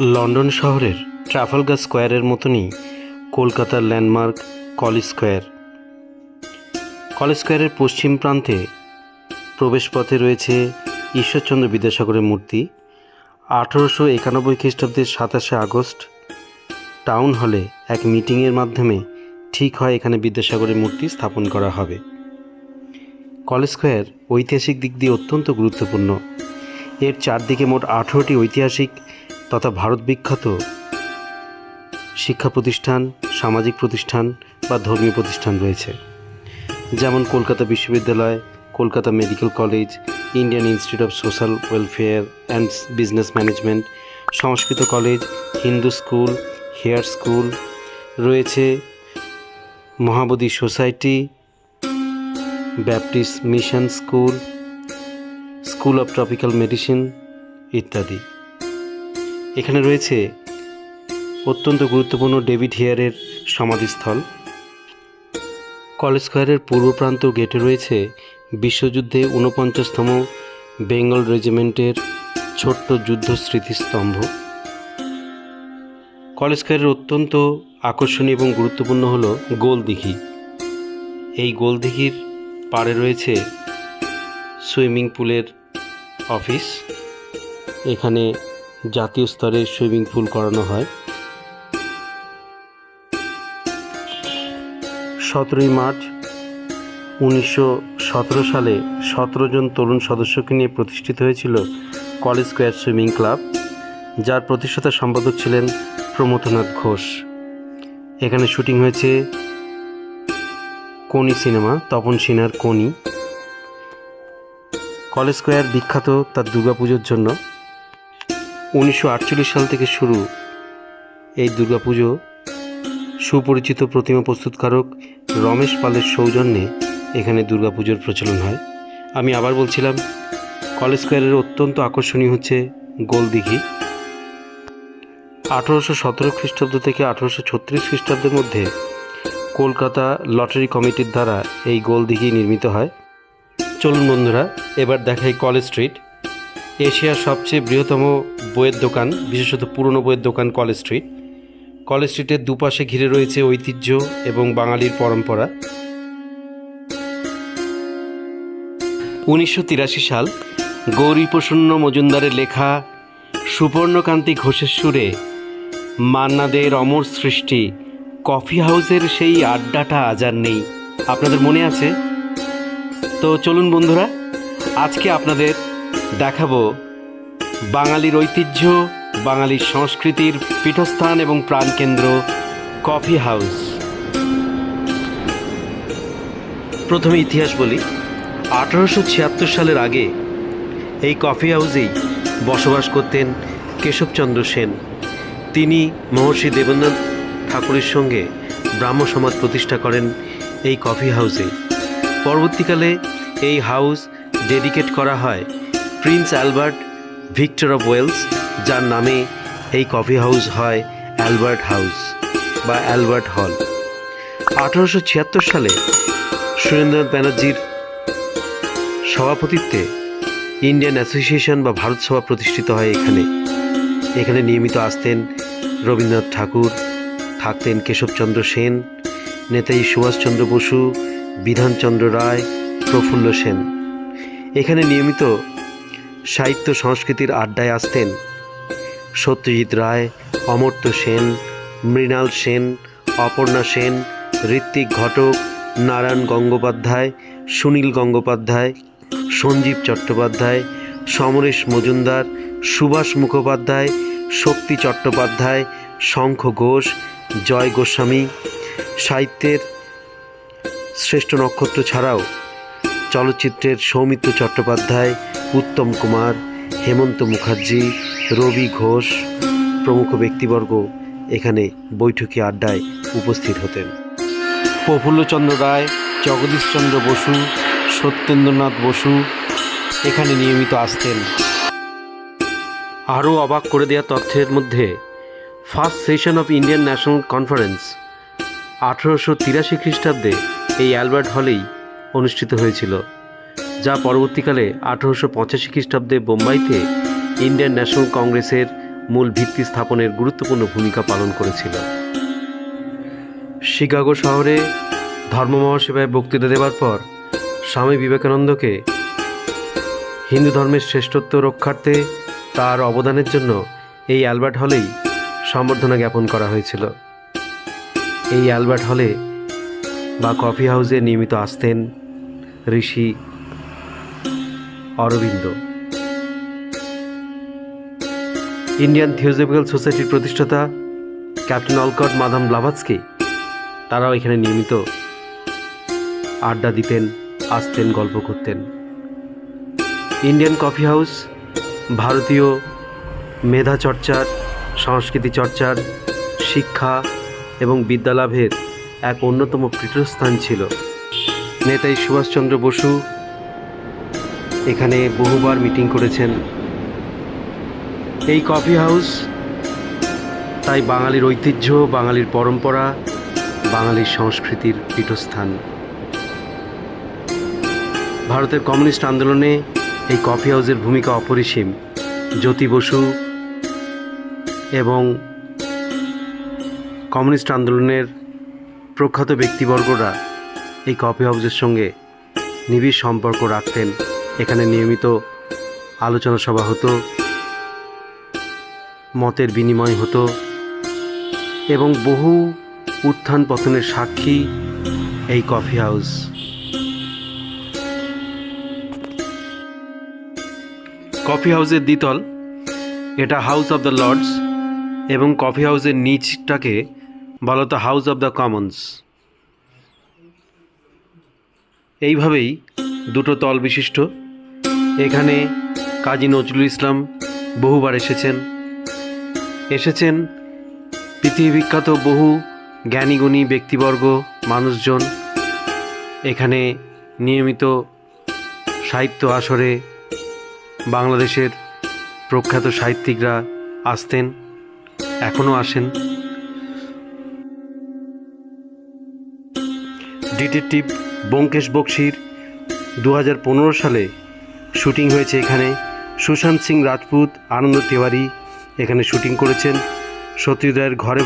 London শহরের Trafalgar স্কোয়ারের মতনই কলকাতার ল্যান্ডমার্ক কলেজ স্কোয়ার। কলেজ স্কোয়ারের পশ্চিম প্রান্তে প্রবেশপথে রয়েছে ঈশ্বরচন্দ্র বিদ্যাসাগরের মূর্তি। আঠেরোশো একানব্বই খ্রিস্টাব্দের সাতাশে আগস্ট টাউন হলে এক মিটিংয়ের মাধ্যমে ঠিক হয় এখানে বিদ্যাসাগরের মূর্তি স্থাপন করা হবে। কলেজ স্কোয়ার ঐতিহাসিক দিক দিয়ে অত্যন্ত গুরুত্বপূর্ণ। এর চারদিকে মোট আঠেরোটি ঐতিহাসিক তথা ভারত বিখ্যাত শিক্ষা প্রতিষ্ঠান, সামাজিক প্রতিষ্ঠান বা ধর্মীয় প্রতিষ্ঠান রয়েছে। যেমন কলকাতা বিশ্ববিদ্যালয়, Kolkata medical college, Indian Institute of Social Welfare and Business Management, Sanskrit college, Hindu school, Hare school রয়েছে। Mahabodhi society, Baptist mission school school of tropical medicine ইত্যাদি। এখানে রয়েছে অত্যন্ত গুরুত্বপূর্ণ ডেভিড হেয়ারের সমাধিস্থল। কলেজ স্কোয়ারের পূর্ব প্রান্ত গেটে রয়েছে বিশ্বযুদ্ধে ঊনপঞ্চাশতম বেঙ্গল রেজিমেন্টের ছোট্ট যুদ্ধ স্মৃতিস্তম্ভ। কলেজ স্কোয়ারের অত্যন্ত আকর্ষণীয় এবং গুরুত্বপূর্ণ হল গোলদিঘি এই গোলদিঘির পাড়ে রয়েছে সুইমিং পুলের অফিস। এখানে জাতীয় স্তরে সুইমিং পুল করানো হয়। সতেরোই মার্চ উনিশশো সতেরো সালে সতেরো জন তরুণ সদস্যকে নিয়ে প্রতিষ্ঠিত হয়েছিল কলেজ স্কোয়ার সুইমিং ক্লাব, যার প্রতিষ্ঠাতা সম্পাদক ছিলেন প্রমথনাথ ঘোষ। এখানে শুটিং হয়েছে কোনি সিনেমা, তপন সিনহার কোনি। কলেজ স্কোয়ার বিখ্যাত তার দুর্গাপুজোর জন্য। উনিশশো আটচল্লিশ সাল থেকে শুরু এই দুর্গাপুজো সুপরিচিত প্রতিমা প্রস্তুতকারক রমেশ পালের সৌজন্যে এখানে দুর্গাপুজোর প্রচলন হয়। আমি আবার বলছিলাম, কলেজ স্কোয়ারের অত্যন্ত আকর্ষণীয় হচ্ছে গোলদিঘি আঠেরোশো সতেরো খ্রিস্টাব্দ থেকে আঠেরোশো ছত্রিশ খ্রিস্টাব্দের মধ্যে কলকাতা লটারি কমিটির দ্বারা এই গোলদিঘি নির্মিত হয়। চলুন বন্ধুরা, এবার দেখাই কলেজ স্ট্রিট। এশিয়ার সবচেয়ে বৃহত্তম বইয়ের দোকান, বিশেষত পুরনো বইয়ের দোকান কলেজ স্ট্রিট। কলেজ স্ট্রিটের দুপাশে ঘিরে রয়েছে ঐতিহ্য এবং বাঙালির পরম্পরা। উনিশশো তিরাশি সাল, গৌরীপ্রসন্ন মজুমদারের লেখা সুবর্ণকান্তি ঘোষের সুরে মান্নাদের অমর সৃষ্টি, কফি হাউসের সেই আড্ডাটা আজ আর নেই। আপনাদের মনে আছে? তো চলুন বন্ধুরা, আজকে আপনাদের দেখাবো বাঙালির ঐতিহ্য, বাঙালির সংস্কৃতির পীঠস্থান এবং প্রাণকেন্দ্র কফি হাউস। প্রথমে ইতিহাস বলি। আঠারোশো ছিয়াত্তর সালের আগে এই কফি হাউসেই বসবাস করতেন কেশবচন্দ্র সেন। তিনি মহর্ষি দেবেন্দ্রনাথ ঠাকুরের সঙ্গে ব্রাহ্ম সমাজ প্রতিষ্ঠা করেন এই কফি হাউসে। পরবর্তীকালে এই হাউস ডেডিকেট করা হয় Prince Albert Victor of Wales, যার নামে এই কফি হাউস হয় অ্যালবার্ট হাউস বা অ্যালবার্ট হল। আঠারোশো ছিয়াত্তর সালে সুরেন্দ্রনাথ ব্যানার্জির সভাপতিত্বে ইন্ডিয়ান অ্যাসোসিয়েশন বা ভারত সভা প্রতিষ্ঠিত হয় এখানে। এখানে নিয়মিত আসতেন রবীন্দ্রনাথ ঠাকুর, থাকতেন কেশবচন্দ্র সেন, নেতাজি সুভাষচন্দ্র বসু, বিধানচন্দ্র রায়, প্রফুল্ল সেন। এখানে নিয়মিত সাহিত্য সংস্কৃতির আড্ডায় আসতেন। সত্যজিৎ রায়, অমর্ত্য সেন, মৃণাল সেন, অপর্ণা সেন, ঋত্বিক ঘটক, নারায়ণ গঙ্গোপাধ্যায়, সুনীল গঙ্গোপাধ্যায়, সঞ্জীব চট্টোপাধ্যায়, সমরেশ মজুমদার, সুভাষ মুখোপাধ্যায়, শক্তি চট্টোপাধ্যায়, শঙ্খ ঘোষ, জয় গোস্বামী। সাহিত্যের শ্রেষ্ঠ নক্ষত্র ছাড়াও চলচ্চিত্রের সৌমিত্র চট্টোপাধ্যায় উত্তম কুমার, হেমন্ত মুখার্জি, রবি ঘোষ প্রমুখ ব্যক্তিবর্গ এখানে বৈঠকি আড্ডায় উপস্থিত হতেন। প্রফুল্লচন্দ্র রায়, জগদীশচন্দ্র বসু, সত্যেন্দ্রনাথ বসু এখানে নিয়মিত আসতেন। আরও অবাক করে দেওয়া তথ্যের মধ্যে, first session of Indian National Conference আঠেরোশো তিরাশি খ্রিস্টাব্দে এই অ্যালবার্ট হলেই অনুষ্ঠিত হয়েছিল। যা পরবর্তীকালে আঠেরোশো পঁচাশি খ্রিস্টাব্দে বোম্বাইতে ইন্ডিয়ান ন্যাশনাল কংগ্রেসের মূল ভিত্তি স্থাপনের গুরুত্বপূর্ণ ভূমিকা পালন করেছিল। শিকাগো শহরে ধর্ম মহাসেবায় বক্তৃতা দেওয়ার পর স্বামী বিবেকানন্দকে হিন্দু ধর্মের শ্রেষ্ঠত্ব রক্ষার্থে তার অবদানের জন্য এই অ্যালবার্ট হলেই সম্বর্ধনা জ্ঞাপন করা হয়েছিল। এই অ্যালবার্ট হলে বা কফি হাউসে নিয়মিত আসতেন ঋষি অরবিন্দ। ইন্ডিয়ান থিওজফিক্যাল সোসাইটির প্রতিষ্ঠাতা ক্যাপ্টেন অলকট মাদাম ব্লাভাৎস্কি, তারাও এখানে নিয়মিত আড্ডা দিতেন, আসতেন, গল্প করতেন। ইন্ডিয়ান কফি হাউস, ভারতীয় মেধা চর্চার, সংস্কৃতি চর্চার, শিক্ষা এবং বিদ্যালাভের এক অন্যতম পীঠস্থান ছিল। নেতাজি সুভাষচন্দ্র বসু এখানে বহুবার মিটিং করেছেন। এই কফি হাউস তাই বাঙালির ঐতিহ্য, বাঙালির পরম্পরা, বাঙালির সংস্কৃতির পীঠস্থান। ভারতের কমিউনিস্ট আন্দোলনে এই কফি হাউসের ভূমিকা অপরিসীম। জ্যোতি বসু এবং কমিউনিস্ট আন্দোলনের প্রখ্যাত ব্যক্তিবর্গরা এই কফি হাউসের সঙ্গে নিবিড় সম্পর্ক রাখতেন। এখানে নিয়মিত আলোচনা সভা হতো, মতের বিনিময় হতো, এবং বহু উত্থান পতনের সাক্ষী এই কফি হাউস। কফি হাউসের দ্বিতল, এটা হাউস অফ দ্য লর্ডস, এবং কফি হাউসের নিচটাকে বলা হতো হাউস অফ দ্য কমন্স। এইভাবেই দুটো তল বিশিষ্ট। এখানে কাজী নজরুল ইসলাম বহুবার এসেছেন। এসেছেন পৃথিবী বিখ্যাত বহু জ্ঞানীগুণী ব্যক্তিবর্গ, মানুষজন। এখানে নিয়মিত সাহিত্য আসরে বাংলাদেশের প্রখ্যাত সাহিত্যিকরা আসতেন, এখনও আসেন। ডিটেকটিভ ব্যোমকেশ বক্সির দু হাজার পনেরো সালে শুটিং হয়েছে এখানে। সুশান্ত সিং রাজপুত আনন্দ তিওয়ারি এখানে শুটিং করেছেন। রায়ের ঘরে